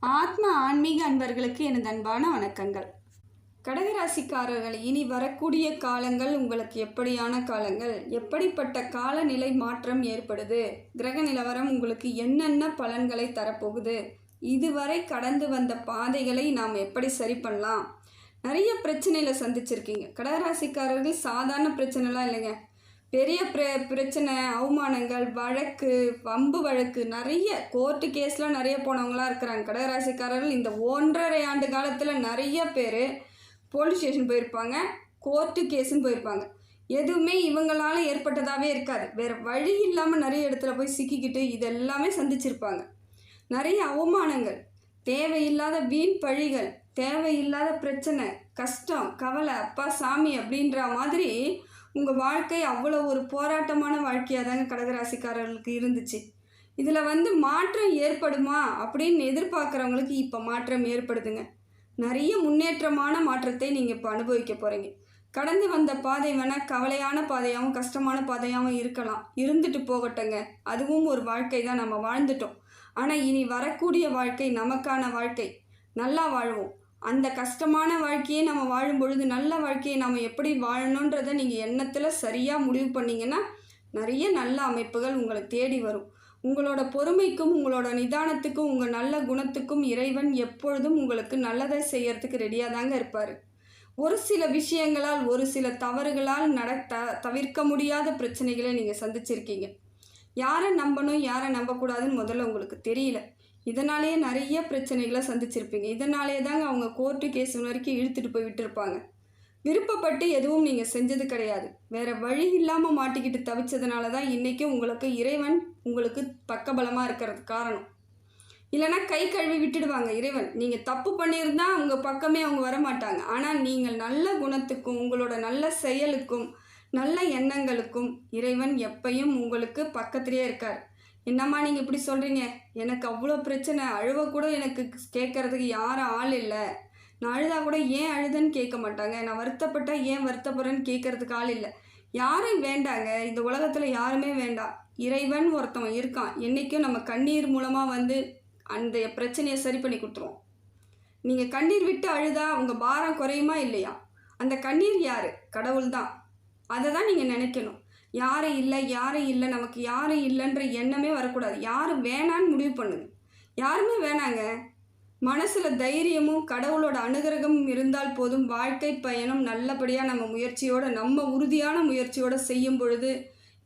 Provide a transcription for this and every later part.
ஆத்ம ஆன்மீக அன்பர்களுக்கு எனது அன்பான வணக்கங்கள். கடகராசிக்காரர்கள் இனி வரக்கூடிய காலங்கள் உங்களுக்கு எப்படியான காலங்கள்? எப்படிப்பட்ட காலநிலை மாற்றம் ஏற்படுது? கிரக நிலவரம் உங்களுக்கு என்னென்ன பலன்களை தரப்போகுது? இதுவரை கடந்து வந்த பாதைகளை நாம் எப்படி சரி பண்ணலாம்? நிறைய பிரச்சனையில் சந்திச்சிருக்கீங்க. கடகராசிக்காரர்கள் சாதாரண பிரச்சனைலாம் இல்லைங்க. பெரிய பிர பிரச்சனை அவமானங்கள் வழக்கு வம்பு வழக்கு நிறைய கோர்ட்டு கேஸ்லாம் நிறைய போனவங்களாம் இருக்கிறாங்க. கடகராசிக்காரர்கள் இந்த ஒன்றரை ஆண்டு காலத்தில் நிறைய பேர் போலீஸ் ஸ்டேஷன் போயிருப்பாங்க கோர்ட்டு கேஸுன்னு போயிருப்பாங்க. எதுவுமே இவங்களால ஏற்பட்டதாகவே இருக்காது. வேறு வழி இல்லாமல் நிறைய இடத்துல போய் சிக்கிக்கிட்டு இதெல்லாமே சந்திச்சிருப்பாங்க. நிறைய அவமானங்கள் தேவையில்லாத வீண் பழிகள் தேவையில்லாத பிரச்சனை கஷ்டம் கவலை அப்பா சாமி அப்படின்ற மாதிரி உங்கள் வாழ்க்கை அவ்வளோ ஒரு போராட்டமான வாழ்க்கையாக தாங்க கடகராசிக்காரர்களுக்கு இருந்துச்சு. இதில் வந்து மாற்றம் ஏற்படுமா அப்படின்னு எதிர்பார்க்குறவங்களுக்கு இப்போ மாற்றம் ஏற்படுதுங்க. நிறைய முன்னேற்றமான மாற்றத்தை நீங்கள் இப்போ அனுபவிக்க போகிறீங்க கடந்து வந்த பாதை வேணால் கவலையான பாதையாகவும் கஷ்டமான பாதையாகவும் இருக்கலாம். இருந்துட்டு போகட்டங்க. அதுவும் ஒரு வாழ்க்கை தான் நம்ம வாழ்ந்துட்டோம். ஆனால் இனி வரக்கூடிய வாழ்க்கை நமக்கான வாழ்க்கை. நல்லா வாழ்வோம். அந்த கஷ்டமான வாழ்க்கையை நம்ம வாழும் பொழுது நல்ல வாழ்க்கையை நம்ம எப்படி வாழணுன்றதை நீங்கள் எண்ணத்தில் சரியாக முடிவு பண்ணிங்கன்னா நிறைய நல்ல அமைப்புகள் உங்களை தேடி வரும். உங்களோட பொறுமைக்கும் உங்களோட நிதானத்துக்கும் உங்கள் நல்ல குணத்துக்கும் இறைவன் எப்பொழுதும் உங்களுக்கு நல்லதை செய்யறதுக்கு ரெடியாக தாங்க இருப்பார். ஒரு சில விஷயங்களால் ஒரு சில தவறுகளால் நட த தவிர்க்க முடியாத பிரச்சனைகளை நீங்கள் சந்திச்சிருக்கீங்க. யாரை நம்பணும் யாரை நம்பக்கூடாதுன்னு முதல்ல உங்களுக்கு தெரியல. இதனாலேயே நிறைய பிரச்சனைகளை சந்திச்சிருப்பீங்க. இதனாலேயே தாங்க அவங்க கோர்ட்டு கேஸ் வரைக்கும் இழுத்துட்டு போய் விட்டுருப்பாங்க. விருப்பப்பட்டு எதுவும் நீங்கள் செஞ்சது கிடையாது. வேற வழி இல்லாமல் மாட்டிக்கிட்டு தவிச்சதுனால தான் இன்றைக்கி உங்களுக்கு இறைவன் உங்களுக்கு பக்கபலமாக இருக்கிறது காரணம். இல்லைன்னா கை கழுவி விட்டுடுவாங்க இறைவன். நீங்கள் தப்பு பண்ணியிருந்தா அவங்க பக்கமே அவங்க வரமாட்டாங்க. ஆனால் நீங்கள் நல்ல குணத்துக்கும் உங்களோட நல்ல செயலுக்கும் நல்ல எண்ணங்களுக்கும் இறைவன் எப்பையும் உங்களுக்கு பக்கத்திலே இருக்கார். என்னம்மா நீங்கள் இப்படி சொல்கிறீங்க எனக்கு அவ்வளோ பிரச்சனை. அழுவ கூட எனக்கு கேட்குறதுக்கு யாரும் ஆள் இல்லை. நான் அழுதா கூட ஏன் அழுதுன்னு கேட்க மாட்டாங்க. நான் வருத்தப்பட்டால் ஏன் வருத்தப்படுறேன்னு கேட்கறதுக்கு ஆள் இல்லை. யாரும் வேண்டாங்க. இந்த உலகத்தில் யாருமே வேண்டாம். இறைவன் ஒருத்தவன் இருக்கான். என்றைக்கும் நம்ம கண்ணீர் மூலமாக வந்து அந்த பிரச்சனையை சரி பண்ணி கொடுத்துருவோம். நீங்கள் கண்ணீர் விட்டு அழுதா உங்கள் பாரம் குறையுமா இல்லையா? அந்த கண்ணீர் யார்? கடவுள் தான் அதை தான் நீங்கள் நினைக்கணும். யாரும் இல்லை யாரும் இல்லை நமக்கு யாரும் இல்லைன்ற எண்ணமே வரக்கூடாது. யாரும் வேணான்னு முடிவு பண்ணுங்க யாருமே வேணாங்க. மனசில் தைரியமும் கடவுளோட அனுகிரகமும் இருந்தால் போதும். வாழ்க்கை பயணம் நல்லபடியாக நம்ம முயற்சியோடு நம்ம உறுதியான முயற்சியோடு செய்யும் பொழுது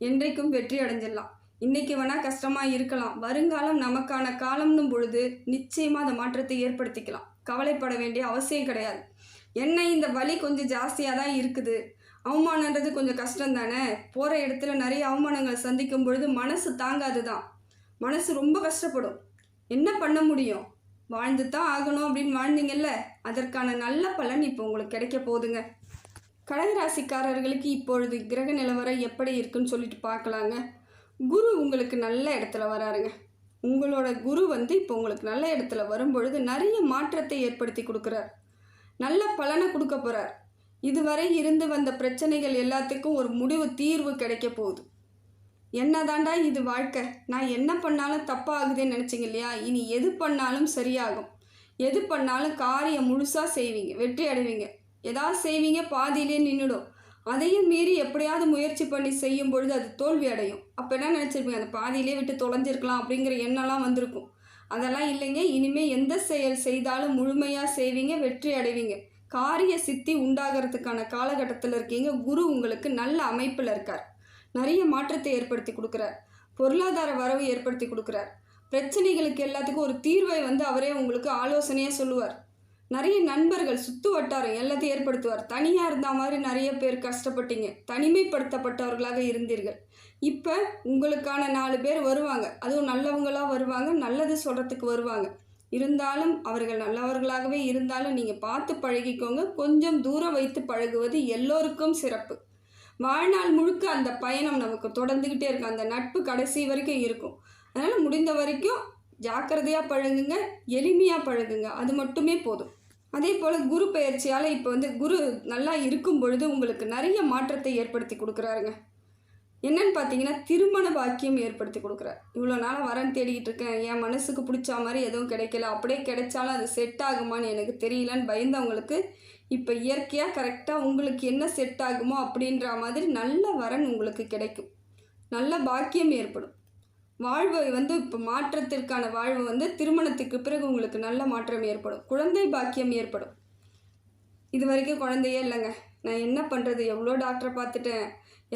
என்றைக்கும் வெற்றி அடைஞ்சிடலாம். இன்றைக்கி வேணால் கஷ்டமாக இருக்கலாம். வருங்காலம் நமக்கான காலம்னும் பொழுது நிச்சயமாக அந்த மாற்றத்தை ஏற்படுத்திக்கலாம். கவலைப்பட வேண்டிய அவசியம் கிடையாது. என்ன இந்த வலி கொஞ்சம் ஜாஸ்தியாக தான் இருக்குது. அவமானன்றது கொஞ்சம் கஷ்டம் தானே போகிற இடத்துல நிறைய அவமானங்கள் சந்திக்கும் பொழுது மனசு தாங்காது தான் மனசு ரொம்ப கஷ்டப்படும். என்ன பண்ண முடியும்? வாழ்ந்து தான் ஆகணும் அப்படின்னு வாழ்ந்தீங்கல்ல? அதற்கான நல்ல பலன் இப்போ உங்களுக்கு கிடைக்க போகுதுங்க. கடகராசிக்காரர்களுக்கு இப்பொழுது கிரக நிலவரம் எப்படி இருக்குன்னு சொல்லிட்டு பார்க்கலாங்க. குரு உங்களுக்கு நல்ல இடத்துல வராருங்க. உங்களோட குரு வந்து இப்போ உங்களுக்கு நல்ல இடத்துல வரும்பொழுது நிறைய மாற்றத்தை ஏற்படுத்தி கொடுக்குறார். நல்ல பலனை கொடுக்க போகிறார் இதுவரை இருந்து வந்த பிரச்சனைகள் எல்லாத்துக்கும் ஒரு முடிவு தீர்வு கிடைக்க போகுது. என்னதாண்டா இது வாழ்க்கை? நான் என்ன பண்ணாலும் தப்பாகுதுன்னு நினச்சிங்க இல்லையா? இனி எது பண்ணாலும் சரியாகும். எது பண்ணாலும் காரியம் முழுசாக செய்வீங்க வெற்றி அடைவீங்க. எதாவது செய்வீங்க பாதியிலே நின்றுடும் அதையும் மீறி எப்படியாவது முயற்சி பண்ணி செய்யும் பொழுது அது தோல்வி அடையும். அப்போ என்ன நினச்சிருப்பீங்க? அந்த பாதியிலே விட்டு தொலைஞ்சிருக்கலாம் அப்படிங்கிற எண்ணம்லாம் வந்திருக்கும். அதெல்லாம் இல்லைங்க. இனிமேல் எந்த செயல் செய்தாலும் முழுமையாக செய்வீங்க வெற்றி அடைவீங்க. காரிய சித்தி உண்டாகிறதுக்கான காலகட்டத்தில் இருக்கீங்க. குரு உங்களுக்கு நல்ல அமைப்பில் இருக்கார். நிறைய மாற்றத்தை ஏற்படுத்தி கொடுக்குறார். பொருளாதார வரவு ஏற்படுத்தி கொடுக்குறார். பிரச்சனைகளுக்கு எல்லாத்துக்கும் ஒரு தீர்வை வந்து அவரே உங்களுக்கு ஆலோசனையாக சொல்லுவார். நிறைய நண்பர்கள் சுத்து வட்டாரம் எல்லாத்தையும் ஏற்படுத்துவார். தனியாக இருந்த மாதிரி நிறைய பேர் கஷ்டப்பட்டீங்க. தனிமைப்படுத்தப்பட்டவர்களாக இருந்தீர்கள். இப்போ உங்களுக்கான நாலு பேர் வருவாங்க. அதுவும் நல்லவங்களாக வருவாங்க. நல்லது சொல்கிறதுக்கு வருவாங்க. இருந்தாலும் அவர்கள் நல்லவர்களாகவே இருந்தாலும் நீங்கள் பார்த்து பழகிக்கோங்க. கொஞ்சம் தூரம் வைத்து பழகுவது எல்லோருக்கும் சிறப்பு. வாழ்நாள் முழுக்க அந்த பயணம் நமக்கு தொடர்ந்துக்கிட்டே இருக்கும். அந்த நட்பு கடைசி வரைக்கும் இருக்கும். அதனால் முடிந்த வரைக்கும் ஜாக்கிரதையாக பழகுங்க எளிமையாக பழகுங்க. அது மட்டுமே போதும். அதே போல் குரு பயிற்சியால் இப்போ வந்து குரு நல்லா இருக்கும் பொழுது உங்களுக்கு நிறைய மாற்றத்தை ஏற்படுத்தி கொடுக்குறாருங்க. என்னன்னு பார்த்தீங்கன்னா திருமண பாக்கியம் ஏற்படுத்தி கொடுக்குறார். இவ்வளோ நாளாக வரன் தேடிக்கிட்டு இருக்கேன். என் மனசுக்கு பிடிச்ச மாதிரி எதுவும் கிடைக்கல. அப்படியே கிடைச்சாலும் அது செட் ஆகுமான்னு எனக்கு தெரியலன்னு பயந்தவங்களுக்கு இப்போ இயற்கையாக கரெக்டாக உங்களுக்கு என்ன செட் ஆகுமோ அப்படின்ற மாதிரி நல்ல வரன் உங்களுக்கு கிடைக்கும். நல்ல பாக்கியம் ஏற்படும். வாழ்வை வந்து இப்போ மாற்றத்திற்கான வாழ்வு வந்து திருமணத்துக்கு பிறகு உங்களுக்கு நல்ல மாற்றம் ஏற்படும். குழந்தை பாக்கியம் ஏற்படும். இது வரைக்கும் குழந்தையே இல்லைங்க. நான் என்ன பண்ணுறது எவ்வளோ டாக்டரை பார்த்துட்டேன்.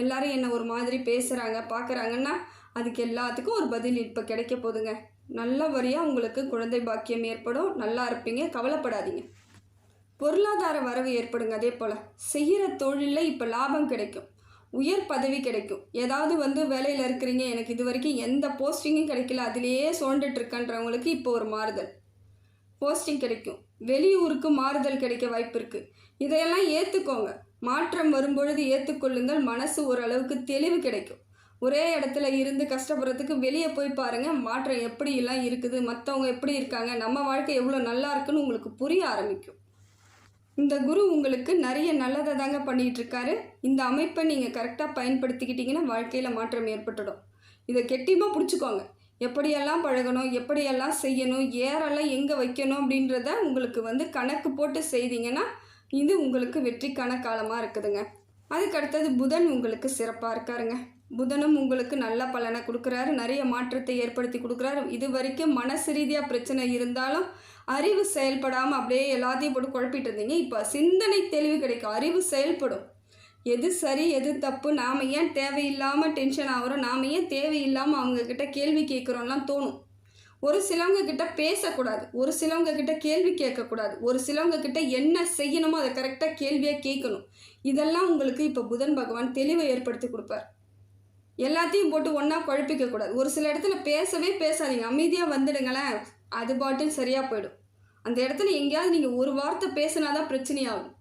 எல்லாரும் என்னை ஒரு மாதிரி பேசுகிறாங்க பார்க்குறாங்கன்னா அதுக்கு எல்லாத்துக்கும் ஒரு பதில் இப்போ கிடைக்க போகுதுங்க. நல்ல வழியாக உங்களுக்கு குழந்தை பாக்கியம் ஏற்படும் நல்லா இருப்பீங்க கவலைப்படாதீங்க. பொருளாதார வரவு ஏற்படுங்க அதே போல். செய்கிற தொழிலில் இப்போ லாபம் கிடைக்கும். உயர் பதவி கிடைக்கும். ஏதாவது வந்து வேலையில் இருக்கிறீங்க எனக்கு இது வரைக்கும் எந்த போஸ்டிங்கும் கிடைக்கல அதிலேயே சோண்டுட்ருக்கன்றவங்களுக்கு இப்போ ஒரு மாறுதல். போஸ்டிங் கிடைக்கும். வெளியூருக்கு மாறுதல் கிடைக்க வாய்ப்பு இருக்குது இதையெல்லாம் ஏற்றுக்கோங்க மாற்றம் வரும்பொழுது ஏற்றுக்கொள்ளுங்கள் மனசு ஓரளவுக்கு தெளிவு கிடைக்கும். ஒரே இடத்துல இருந்து கஷ்டப்படுறதுக்கு வெளியே போய் பாருங்கள் மாற்றம் எப்படியெல்லாம் இருக்குது? மற்றவங்க எப்படி இருக்காங்க? நம்ம வாழ்க்கை எவ்வளோ நல்லா இருக்குன்னு உங்களுக்கு புரிய ஆரம்பிக்கும். இந்த குரு உங்களுக்கு நிறைய நல்லதை தாங்க பண்ணிகிட்டு இருக்காரு. இந்த அமைப்பை நீங்கள் கரெக்டாக பயன்படுத்திக்கிட்டிங்கன்னா வாழ்க்கையில் மாற்றம் ஏற்பட்டுடும். இதை கெட்டியமாக பிடிச்சிக்கோங்க. எப்படியெல்லாம் பழகணும்? எப்படியெல்லாம் செய்யணும்? ஏரெல்லாம் எங்கே வைக்கணும்? அப்படின்றத உங்களுக்கு வந்து கணக்கு போட்டு செய்தீங்கன்னா இது உங்களுக்கு வெற்றிக்கான காலமாக இருக்குதுங்க. அதுக்கு அடுத்தது புதன் உங்களுக்கு சிறப்பாக இருக்காருங்க. புதனும் உங்களுக்கு நல்ல பலனை கொடுக்குறாரு. நிறைய மாற்றத்தை ஏற்படுத்தி கொடுக்குறாரு. இது வரைக்கும் மனசு ரீதியாக பிரச்சனை இருந்தாலும் அறிவு செயல்படாமல் அப்படியே எல்லாத்தையும் போட்டு குழப்பிட்டு இருந்தீங்க. இப்போ சிந்தனை தெளிவு கிடைக்கும். அறிவு செயல்படும். எது சரி எது தப்பு நாம் ஏன் தேவையில்லாமல் டென்ஷன் ஆகிறோம்? நாம் ஏன் தேவையில்லாமல் அவங்கக்கிட்ட கேள்வி கேட்குறோம்லாம் தோணும். ஒரு சிலவங்க கிட்ட பேசக்கூடாது ஒரு சிலவங்க கிட்ட கேள்வி கேட்கக்கூடாது ஒரு சிலவங்க கிட்ட என்ன செய்யணுமோ அதை கரெக்டாக கேள்வியாக கேட்கணும். இதெல்லாம் உங்களுக்கு இப்போ புதன் பகவான் தெளிவை ஏற்படுத்தி கொடுப்பார். எல்லாத்தையும் போட்டு ஒன்றா குழப்பிக்கக்கூடாது ஒரு சில இடத்துல பேசவே பேசாதீங்க. அமைதியாக வந்துடுங்களேன். அது பாட்டில் சரியாக போயிடும். அந்த இடத்துல எங்கேயாவது நீங்கள் ஒரு வார்த்தை பேசினா தான் பிரச்சனையாகும்.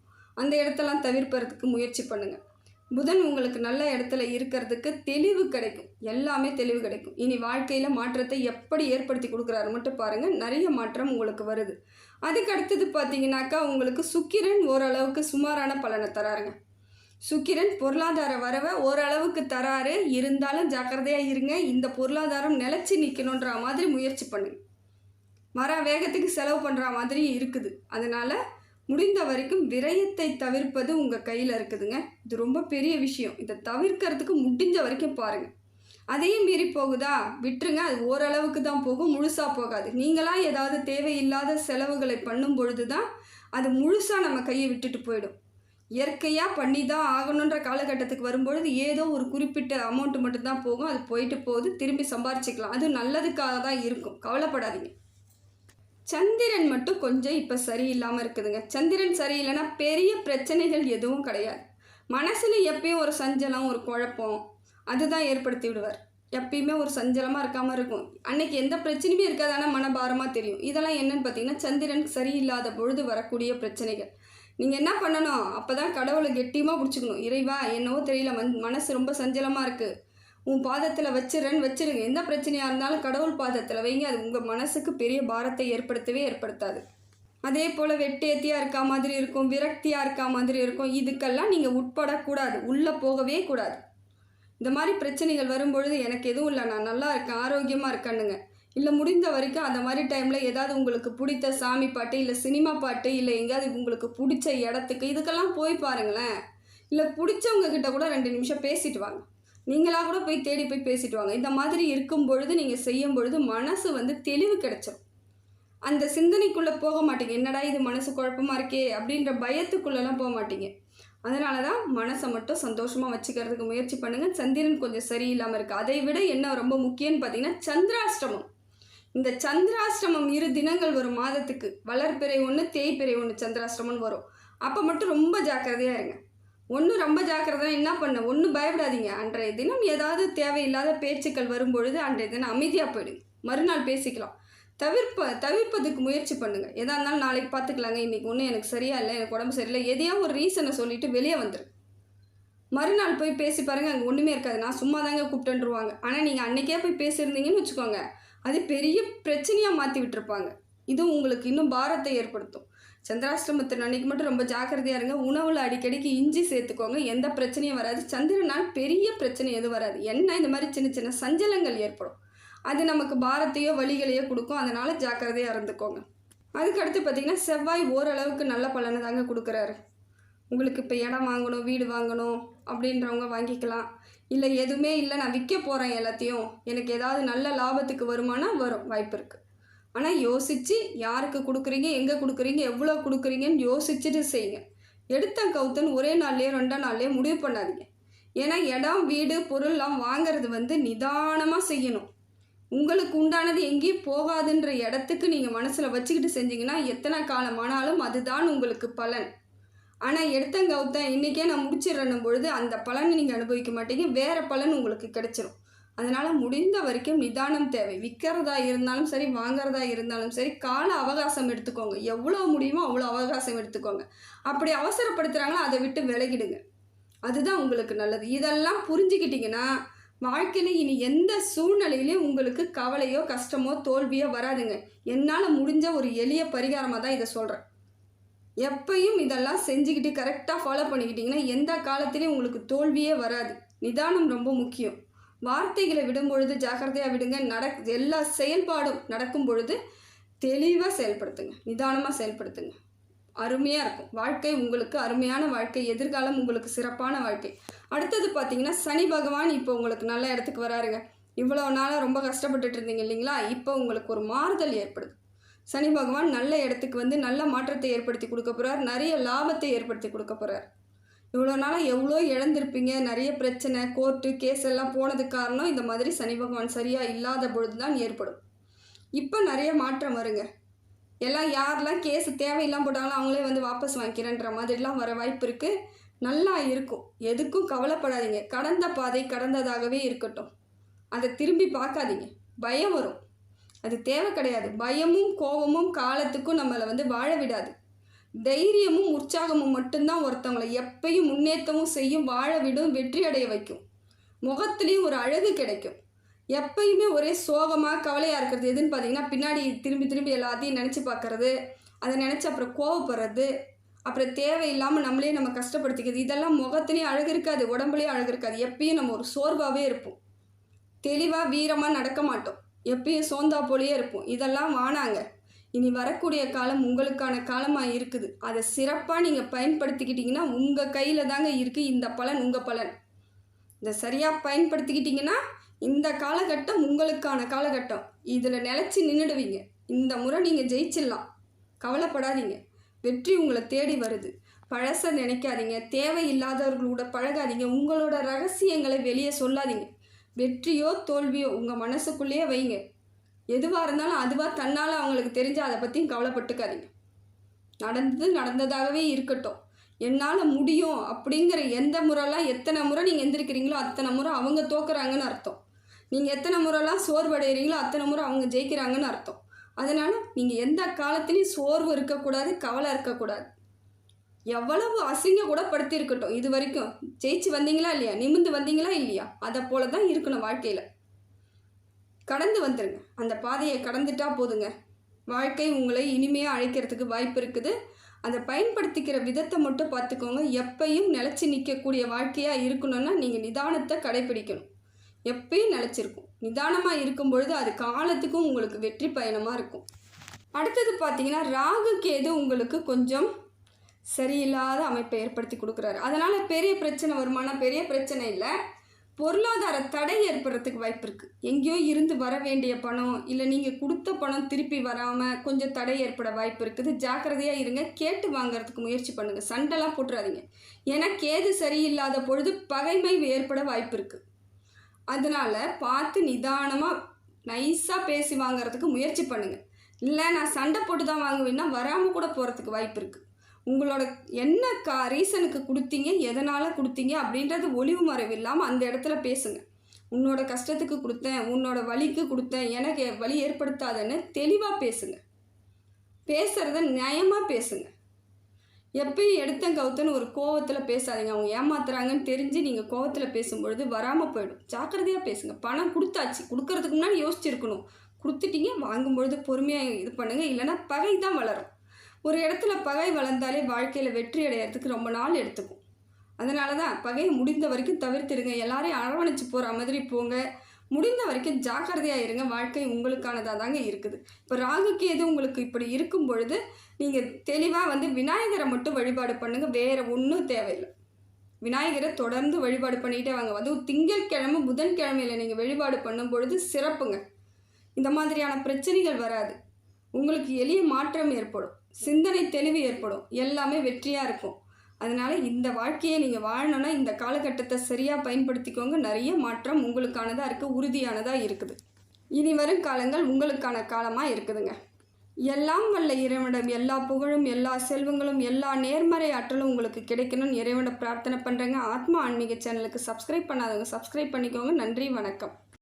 அந்த இடத்தெல்லாம் தவிர்ப்பறதுக்கு முயற்சி பண்ணுங்கள் புதன் உங்களுக்கு நல்ல இடத்துல இருக்கிறதுக்கு தெளிவு கிடைக்கும். எல்லாமே தெளிவு கிடைக்கும். இனி வாழ்க்கையில் மாற்றத்தை எப்படி ஏற்படுத்தி கொடுக்குறாரு மட்டும் பாருங்கள் நிறைய மாற்றம் உங்களுக்கு வருது. அதுக்கு அடுத்தது பார்த்தீங்கன்னாக்கா உங்களுக்கு சுக்கிரன் ஓரளவுக்கு சுமாரான பலனை தராருங்க. சுக்கிரன் பொருளாதார வரவை ஓரளவுக்கு தராரு. இருந்தாலும் ஜாக்கிரதையாக இருங்க. இந்த பொருளாதாரம் நிலச்சி நிற்கணுன்ற மாதிரி முயற்சி பண்ணுங்க. மர வேகத்துக்கு செலவு பண்ணுற மாதிரி இருக்குது. அதனால் முடிந்த வரைக்கும் விரயத்தை தவிர்ப்பது உங்கள் கையில் இருக்குதுங்க. இது ரொம்ப பெரிய விஷயம். இதை தவிர்க்கிறதுக்கு முடிஞ்ச வரைக்கும் பாருங்கள் அதையும் மீறி போகுதா? விட்டுருங்க. அது ஓரளவுக்கு தான் போகும். முழுசாக போகாது. நீங்களாக ஏதாவது தேவையில்லாத செலவுகளை பண்ணும் பொழுது தான் அது முழுசாக நம்ம கையை விட்டுட்டு போயிடும். இயற்கையாக பண்ணி தான் ஆகணுன்ற காலகட்டத்துக்கு வரும்பொழுது ஏதோ ஒரு குறிப்பிட்ட அமௌண்ட் மட்டும்தான் போகும். அது போயிட்டு போகுது. திரும்பி சம்பாரிச்சிக்கலாம். அது நல்லதுக்காக தான் இருக்கும். கவலைப்படாதீங்க. சந்திரன் மட்டும் கொஞ்சம் இப்போ சரியில்லாமல் இருக்குதுங்க. சந்திரன் சரியில்லைன்னா பெரிய பிரச்சனைகள் எதுவும் கிடையாது. மனசில் எப்பயும் ஒரு சஞ்சலம் ஒரு குழப்பம் அதுதான் ஏற்படுத்தி விடுவார். எப்பயுமே ஒரு சஞ்சலமாக இருக்காமல் இருக்கும். அன்னைக்கு எந்த பிரச்சனையுமே இருக்காது ஆனால் மனபாரமாக தெரியும். இதெல்லாம் என்னன்னு பார்த்தீங்கன்னா சந்திரன் சரியில்லாத பொழுது வரக்கூடிய பிரச்சனைகள். நீங்கள் என்ன பண்ணணும்? அப்போ தான் கடவுளை கெட்டியமாக பிடிச்சிக்கணும். இறைவா என்னவோ தெரியல. மன் மனசு ரொம்ப சஞ்சலமாக இருக்குது உன் பாதத்தில் வச்சிடறேன்னு வச்சிருங்க. எந்த பிரச்சனையாக இருந்தாலும் கடவுள் பாதத்தில் வைங்க. அது உங்கள் மனசுக்கு பெரிய பாரத்தை ஏற்படுத்தவே ஏற்படுத்தாது. அதே போல் வெட்டேத்தியாக இருக்கா மாதிரி இருக்கும் விரக்தியாக இருக்கா மாதிரி இருக்கும். இதுக்கெல்லாம் நீங்கள் உட்படக்கூடாது. உள்ளே போகவே கூடாது. இந்த மாதிரி பிரச்சனைகள் வரும்பொழுது எனக்கு எதுவும் இல்லை. நான் நல்லா இருக்கேன் ஆரோக்கியமாக இருக்கேன்னுங்க. இல்லை முடிந்த வரைக்கும் அந்த மாதிரி டைமில் ஏதாவது உங்களுக்கு பிடித்த சாமி பாட்டு இல்லை சினிமா பாட்டு இல்லை எங்கேயாவது உங்களுக்கு பிடிச்ச இடத்துக்கு இதுக்கெல்லாம் போய் பாருங்களேன். இல்லை பிடிச்சவங்க கிட்ட கூட ரெண்டு நிமிஷம் பேசிட்டு வாங்க. நீங்களாக கூட போய் தேடி போய் பேசிட்டு வாங்க. இந்த மாதிரி இருக்கும் பொழுது நீங்கள் செய்யும் பொழுது மனசு வந்து தெளிவு கிடைச்சிடும் அந்த சிந்தனைக்குள்ளே போக மாட்டீங்க. என்னடா இது மனசு குழப்பமாக இருக்கே அப்படின்ற பயத்துக்குள்ளெல்லாம் போக மாட்டீங்க. அதனால தான் மனசை மட்டும் சந்தோஷமாக வச்சுக்கிறதுக்கு முயற்சி பண்ணுங்கள் சந்திரன் கொஞ்சம் சரியில்லாமல் இருக்குது அதை விட என்ன ரொம்ப முக்கியம்னு பார்த்தீங்கன்னா சந்திராஷ்டமம். இந்த சந்திராஷ்டமம் இரு தினங்கள் வரும் மாதத்துக்கு. வளர்பிறை ஒன்று தேய்பிறை ஒன்று சந்திராஷ்டமம்னு வரும். அப்போ மட்டும் ரொம்ப ஜாக்கிரதையாக இருங்க. ஒன்று ரொம்ப ஜாக்கிரதை என்ன பண்ண? ஒன்றும் பயப்படாதீங்க. அன்றைய தினம் ஏதாவது தேவையில்லாத பேச்சுக்கள் வரும்பொழுது அன்றைய தினம் அமைதியாக போயிடுங்க. மறுநாள் பேசிக்கலாம். தவிர்ப்ப தவிர்ப்பதுக்கு முயற்சி பண்ணுங்கள் எதாக இருந்தாலும் நாளைக்கு பார்த்துக்கலாங்க இன்றைக்கி ஒன்றும் எனக்கு சரியா இல்லை எனக்கு உடம்பு சரியில்லை எதையோ ஒரு ரீசனை சொல்லிவிட்டு வெளியே வந்துடும் மறுநாள் போய் பேசி பாருங்கள் அங்கே ஒன்றுமே இருக்காது. நான் சும்மா தாங்க கூப்பிட்டுருவாங்க ஆனால் நீங்கள் அன்றைக்கே போய் பேசியிருந்தீங்கன்னு வச்சுக்கோங்க. அது பெரிய பிரச்சனையாக மாற்றி விட்டுருப்பாங்க. இது உங்களுக்கு இன்னும் பாரத்தை ஏற்படுத்தும். சந்திராஷ்டமத்தின் அன்னைக்கு மட்டும் ரொம்ப ஜாக்கிரதையாக இருங்க. உணவில் அடிக்கடிக்கு இஞ்சி சேர்த்துக்கோங்க. எந்த பிரச்சனையும் வராது. சந்திரனால் பெரிய பிரச்சனை எதுவும் வராது. என்ன? இந்த மாதிரி சின்ன சின்ன சஞ்சலங்கள் ஏற்படும். அது நமக்கு பாரத்தையோ வலிகளையோ கொடுக்கும். அதனால் ஜாக்கிரதையாக இருந்துக்கோங்க. அதுக்கடுத்து பார்த்திங்கன்னா செவ்வாய் ஓரளவுக்கு நல்ல பலனை தாங்க கொடுக்குறாரு. உங்களுக்கு இப்போ இடம் வாங்கணும் வீடு வாங்கணும் அப்படின்றவங்க வாங்கிக்கலாம். இல்லை எதுவுமே இல்லை. நான் விற்க போகிறேன் எல்லாத்தையும். எனக்கு ஏதாவது நல்ல லாபத்துக்கு வருமானா வரும். வாய்ப்பு இருக்குது ஆனால் யோசித்து யாருக்கு கொடுக்குறீங்க எங்கே கொடுக்குறீங்க எவ்வளோ கொடுக்குறீங்கன்னு யோசிச்சுட்டு செய்யுங்க. எடுத்த கவுத்தன் ஒரே நாள்லேயே ரெண்டாம் நாள்லேயே முடிவு பண்ணாதீங்க. ஏன்னா இடம் வீடு பொருள்லாம் வாங்குறது வந்து நிதானமாக செய்யணும். உங்களுக்கு உண்டானது எங்கேயும் போகாதுன்ற இடத்துக்கு நீங்கள் மனசில் வச்சுக்கிட்டு செஞ்சீங்கன்னா எத்தனை காலம் ஆனாலும் அதுதான் உங்களுக்கு பலன். ஆனால் எடுத்தங்கவுத்தன் இன்றைக்கே நான் முடிச்சிடணும் பொழுது அந்த பலனை நீங்கள் அனுபவிக்க மாட்டீங்க. வேறு பலன் உங்களுக்கு கிடைச்சிரும். அதனால் முடிந்த வரைக்கும் நிதானம் தேவை. விற்கிறதா இருந்தாலும் சரி வாங்கிறதா இருந்தாலும் சரி கால அவகாசம் எடுத்துக்கோங்க. எவ்வளோ முடியுமோ அவ்வளோ அவகாசம் எடுத்துக்கோங்க. அப்படி அவசரப்படுத்துகிறாங்களோ அதை விட்டு விலகிடுங்க. அதுதான் உங்களுக்கு நல்லது. இதெல்லாம் புரிஞ்சுக்கிட்டிங்கன்னா வாழ்க்கையில் இனி எந்த சூழ்நிலையிலையும் உங்களுக்கு கவலையோ கஷ்டமோ தோல்வியோ வராதுங்க. என்னால் முடிஞ்ச ஒரு எளிய பரிகாரமாக தான் இதை சொல்கிறேன் எப்பையும் இதெல்லாம் செஞ்சுக்கிட்டு கரெக்டாக ஃபாலோ பண்ணிக்கிட்டிங்கன்னா எந்த காலத்துலேயும் உங்களுக்கு தோல்வியே வராது. நிதானம் ரொம்ப முக்கியம். வார்த்தைகளை விடும் பொழுது ஜாக்கிரதையாக விடுங்க. நடக் எல்லா செயல்பாடும் நடக்கும் பொழுது தெளிவாக செயல்படுத்துங்க. நிதானமாக செயல்படுத்துங்க. அருமையாக இருக்கும். வாழ்க்கை உங்களுக்கு அருமையான வாழ்க்கை. எதிர்காலம் உங்களுக்கு சிறப்பான வாழ்க்கை. அடுத்தது பார்த்தீங்கன்னா சனி பகவான் இப்போ உங்களுக்கு நல்ல இடத்துக்கு வராருங்க. இவ்வளோ நாளாக ரொம்ப கஷ்டப்பட்டுட்டு இருந்தீங்க இல்லைங்களா? இப்போ உங்களுக்கு ஒரு மாறுதல் ஏற்படுது. சனி பகவான் நல்ல இடத்துக்கு வந்து நல்ல மாற்றத்தை ஏற்படுத்தி கொடுக்க போகிறார் நிறைய லாபத்தை ஏற்படுத்தி கொடுக்க போகிறார் இவ்வளோ நாளாக எவ்வளோ இழந்திருப்பீங்க? நிறைய பிரச்சனை கோர்ட்டு கேஸ் எல்லாம் போனதுக்கு காரணம் இந்த மாதிரி சனி பகவான் சரியாக இல்லாத பொழுது தான் ஏற்படும். இப்போ நிறைய மாற்றம் வருங்க. எல்லாம் யாரெல்லாம் கேஸ் தேவையில்லாம போட்டாங்களோ அவங்களே வந்து வாபஸ் வாங்கிக்கிறேன்ற மாதிரிலாம் வர வாய்ப்பு இருக்குது நல்லா இருக்கும். எதுக்கும் கவலைப்படாதீங்க. கடந்த பாதை கடந்ததாகவே இருக்கட்டும். அதை திரும்பி பார்க்காதீங்க. பயம் வரும். அது தேவை கிடையாது. பயமும் கோபமும் காலத்துக்கும் நம்மளை வந்து வாழ விடாது. தைரியமும் உற்சாகமும் மட்டும்தான் ஒருத்தவங்களை எப்பயும் முன்னேற்றமும் செய்யும் வாழ விடும் வெற்றி அடைய வைக்கும். முகத்துலேயும் ஒரு அழகு கிடைக்கும். எப்பயுமே ஒரே சோகமாக கவலையாக இருக்கிறது எதுன்னு பார்த்தீங்கன்னா பின்னாடி திரும்பி திரும்பி எல்லாத்தையும் நினச்சி பார்க்கறது அதை நினச்சி அப்புறம் கோவப்படுறது அப்புறம் தேவையில்லாமல் நம்மளே நம்ம கஷ்டப்படுத்திக்கிறது இதெல்லாம் முகத்துலேயும் அழகு இருக்காது உடம்புலேயும் அழகு இருக்காது. எப்பயும் நம்ம ஒரு சோர்வாகவே இருப்போம். தெளிவாக வீரமாக நடக்க மாட்டோம். எப்பயும் சோந்தா போலேயே இருப்போம். இதெல்லாம் வானாங்க. இனி வரக்கூடிய காலம் உங்களுக்கான காலமாக இருக்குது. அதை சிறப்பாக நீங்கள் பயன்படுத்திக்கிட்டிங்கன்னா உங்கள் கையில் தாங்க இருக்குது இந்த பலன் உங்கள் பலன். இதை சரியாக பயன்படுத்திக்கிட்டிங்கன்னா இந்த காலகட்டம் உங்களுக்கான காலகட்டம். இதில் நிலச்சி நின்றுடுவீங்க இந்த முறை நீங்கள் ஜெயிச்சிடலாம். கவலைப்படாதீங்க. வெற்றி உங்களை தேடி வருது. பழச நினைக்காதீங்க. தேவையில்லாதவர்களோட பழகாதீங்க. உங்களோட ரகசியங்களை வெளியே சொல்லாதீங்க. வெற்றியோ தோல்வியோ உங்கள் மனசுக்குள்ளேயே வைங்க. எதுவாக இருந்தாலும் அதுவாக தன்னால் அவங்களுக்கு தெரிஞ்சு அதை பற்றியும் கவலைப்பட்டுக்காதீங்க. நடந்தது நடந்ததாகவே இருக்கட்டும். என்னால் முடியும் அப்படிங்கிற எந்த முறைலாம் எத்தனை முறை நீங்கள் எந்திரிக்கிறீங்களோ அத்தனை முறை அவங்க தோக்குறாங்கன்னு அர்த்தம். நீங்கள் எத்தனை முறைலாம் சோர்வடைகிறீங்களோ அத்தனை முறை அவங்க ஜெயிக்கிறாங்கன்னு அர்த்தம். அதனால் நீங்கள் எந்த காலத்துலேயும் சோர்வு இருக்கக்கூடாது கவலை இருக்கக்கூடாது. எவ்வளவு அசிங்க கூட படுத்தி இருக்கட்டும் இது வரைக்கும் ஜெயிச்சு வந்தீங்களா இல்லையா? நிமிந்து வந்தீங்களா இல்லையா? அதை போல தான் இருக்கணும் வாழ்க்கையில். கடந்து வந்துருங்க. அந்த பாதையை கடந்துட்டா போதுங்க. வாழ்க்கை உங்களை இனிமையாக அழைக்கிறதுக்கு வாய்ப்பு இருக்குது. அதை பயன்படுத்திக்கிற விதத்தை மட்டும் பார்த்துக்கோங்க. எப்பயும் நிலச்சி நிற்கக்கூடிய வாழ்க்கையாக இருக்கணும்னா நீங்கள் நிதானத்தை கடைப்பிடிக்கணும். எப்பயும் நிலச்சிருக்கும். நிதானமாக இருக்கும் பொழுது அது காலத்துக்கும் உங்களுக்கு வெற்றி பயணமாக இருக்கும். அடுத்தது பார்த்தீங்கன்னா ராகு கேது உங்களுக்கு கொஞ்சம் சரியில்லாத அமைப்பை ஏற்படுத்தி கொடுக்குறாரு. அதனால் பெரிய பிரச்சனை வருமானா பெரிய பிரச்சனை இல்லை. பொருளாதார தடை ஏற்படுறதுக்கு வாய்ப்பு இருக்குது எங்கேயோ இருந்து வர வேண்டிய பணம் இல்லை நீங்கள் கொடுத்த பணம் திருப்பி வராமல் கொஞ்சம் தடை ஏற்பட வாய்ப்பு இருக்குது. ஜாக்கிரதையாக இருங்க. கேட்டு வாங்குறதுக்கு முயற்சி பண்ணுங்கள் சண்டைலாம் போட்டுறாதீங்க. ஏன்னா கேது சரியில்லாத பொழுது பகைமை ஏற்பட வாய்ப்பு இருக்குது அதனால் பார்த்து நிதானமாக நைஸாக பேசி வாங்கிறதுக்கு முயற்சி பண்ணுங்கள் இல்லை நான் சண்டை போட்டு தான் வாங்குவேன்னா வராமல் கூட போகிறதுக்கு வாய்ப்பு இருக்குது உங்களோட என்ன கா ரீசனுக்கு கொடுத்தீங்க எதனால் கொடுத்தீங்க அப்படின்றது ஒளிவு மறைவு இல்லாமல் அந்த இடத்துல பேசுங்க. உன்னோட கஷ்டத்துக்கு கொடுத்தேன் உன்னோட வலிக்கு கொடுத்தேன் எனக்கு வலி ஏற்படுத்தாதன்னு தெளிவாக பேசுங்க. பேசுகிறத நியாயமாக பேசுங்க. எப்பயும் எடுத்தேன் கவுத்தன்னு ஒரு கோவத்தில் பேசாதீங்க. அவங்க ஏமாத்துறாங்கன்னு தெரிஞ்சு நீங்கள் கோவத்தில் பேசும்பொழுது வராமல் போயிடும். ஜாக்கிரதையாக பேசுங்க. பணம் கொடுத்தாச்சு. கொடுக்கறதுக்கு முன்னாடி யோசிச்சிருக்கணும். கொடுத்துட்டீங்க வாங்கும்பொழுது பொறுமையாக இது பண்ணுங்கள் இல்லைன்னா பகை தான் வளரும். ஒரு இடத்துல பகை வளர்ந்தாலே வாழ்க்கையில் வெற்றி அடையிறதுக்கு ரொம்ப நாள் எடுத்துக்கும். அதனால தான் பகையை முடிந்த வரைக்கும் தவிர்த்துடுங்க. எல்லாரையும் அரவணைச்சு போகிற மாதிரி போங்க. முடிந்த வரைக்கும் ஜாக்கிரதையாக இருங்க. வாழ்க்கை உங்களுக்கானதாக தாங்க இருக்குது. இப்போ ராகுக்கு எது உங்களுக்கு இப்படி இருக்கும் பொழுது நீங்கள் தெளிவாக வந்து விநாயகரை மட்டும் வழிபாடு பண்ணுங்கள் வேறு ஒன்றும் தேவையில்லை. விநாயகரை தொடர்ந்து வழிபாடு பண்ணிகிட்டே வாங்க. வந்து திங்கட்கிழமை புதன்கிழமையில் நீங்கள் வழிபாடு பண்ணும் பொழுது சிறப்புங்க. இந்த மாதிரியான பிரச்சனைகள் வராது. உங்களுக்கு எளிய மாற்றம் ஏற்படும். சிந்தனை தெளிவு ஏற்படும். எல்லாமே வெற்றியாக இருக்கும். அதனால் இந்த வாழ்க்கையை நீங்கள் வாழணும்னா இந்த காலகட்டத்தை சரியாக பயன்படுத்திக்கோங்க. நிறைய மாற்றம் உங்களுக்கானதாக இருக்குது உறுதியானதாக இருக்குது. இனி வரும் காலங்கள் உங்களுக்கான காலமாக இருக்குதுங்க. எல்லாம் வல்ல இறைவனிடம் எல்லா புகழும் எல்லா செல்வங்களும் எல்லா நேர்மறை ஆற்றலும் உங்களுக்கு கிடைக்கணும்னு இறைவனை பிரார்த்தனை பண்ணுறேங்க ஆத்மா ஆன்மீக சேனலுக்கு சப்ஸ்கிரைப் பண்ணாதவங்க சப்ஸ்கிரைப் பண்ணிக்கோங்க. நன்றி வணக்கம்.